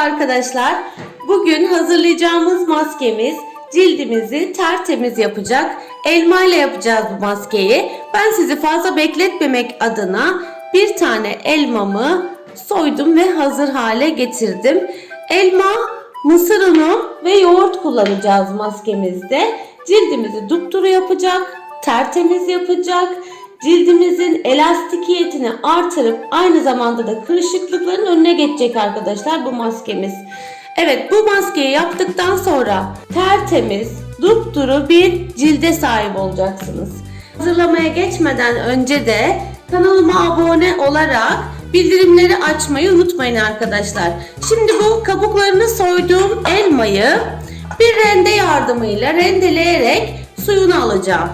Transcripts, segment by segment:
arkadaşlar. Bugün hazırlayacağımız maskemiz cildimizi tertemiz yapacak. Elma ile yapacağız bu maskeyi. Ben sizi fazla bekletmemek adına bir tane elmamı soydum ve hazır hale getirdim. Elma, mısır unu ve yoğurt kullanacağız maskemizde. Cildimizi dupduru yapacak, tertemiz yapacak. Cildimizin elastikiyetini artırıp aynı zamanda da kırışıklıkların önüne geçecek arkadaşlar bu maskemiz. Evet bu maskeyi yaptıktan sonra tertemiz, dupduru bir cilde sahip olacaksınız. Hazırlamaya geçmeden önce de kanalıma abone olarak bildirimleri açmayı unutmayın arkadaşlar. Şimdi bu kabuklarını soyduğum elmayı bir rende yardımıyla rendeleyerek suyunu alacağım.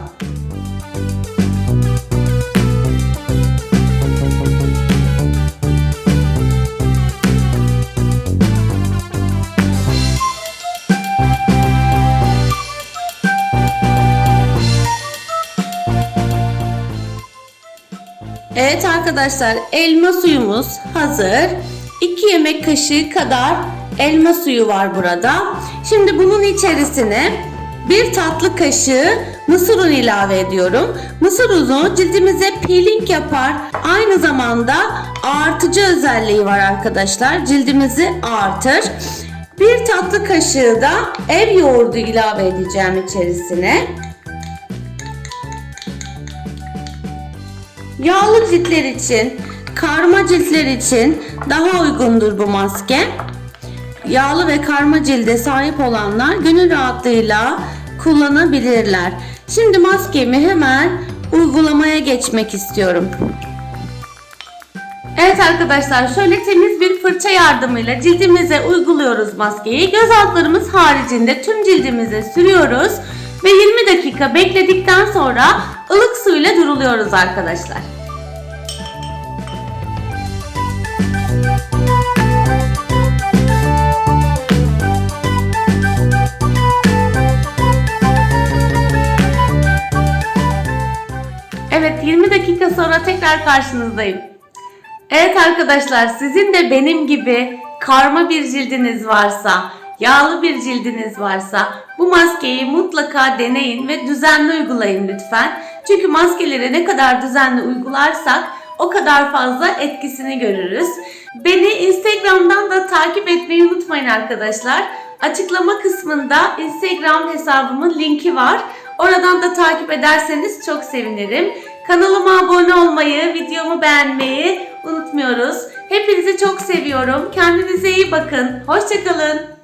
Evet arkadaşlar elma suyumuz hazır. 2 yemek kaşığı kadar elma suyu var burada. Şimdi bunun içerisine bir tatlı kaşığı mısır unu ilave ediyorum. Mısır unu cildimize peeling yapar. Aynı zamanda artıcı özelliği var arkadaşlar. Cildimizi artır. Bir tatlı kaşığı da ev yoğurdu ilave edeceğim içerisine. Yağlı ciltler için, karma ciltler için daha uygundur bu maske. Yağlı ve karma cilde sahip olanlar gönül rahatlığıyla kullanabilirler. Şimdi maskemi hemen uygulamaya geçmek istiyorum. Evet arkadaşlar şöyle temiz bir fırça yardımıyla cildimize uyguluyoruz maskeyi. Göz altlarımız haricinde tüm cildimize sürüyoruz ve 20 dakika bekledikten sonra ılık suyla duruluyoruz arkadaşlar. Evet 20 dakika sonra tekrar karşınızdayım. Evet arkadaşlar sizin de benim gibi karma bir cildiniz varsa, yağlı bir cildiniz varsa bu maskeyi mutlaka deneyin ve düzenli uygulayın lütfen. Çünkü maskeleri ne kadar düzenli uygularsak o kadar fazla etkisini görürüz. Beni Instagram'dan da takip etmeyi unutmayın arkadaşlar. Açıklama kısmında Instagram hesabımın linki var. Oradan da takip ederseniz çok sevinirim. Kanalıma abone olmayı, videomu beğenmeyi unutmuyoruz. Hepinizi çok seviyorum. Kendinize iyi bakın. Hoşçakalın.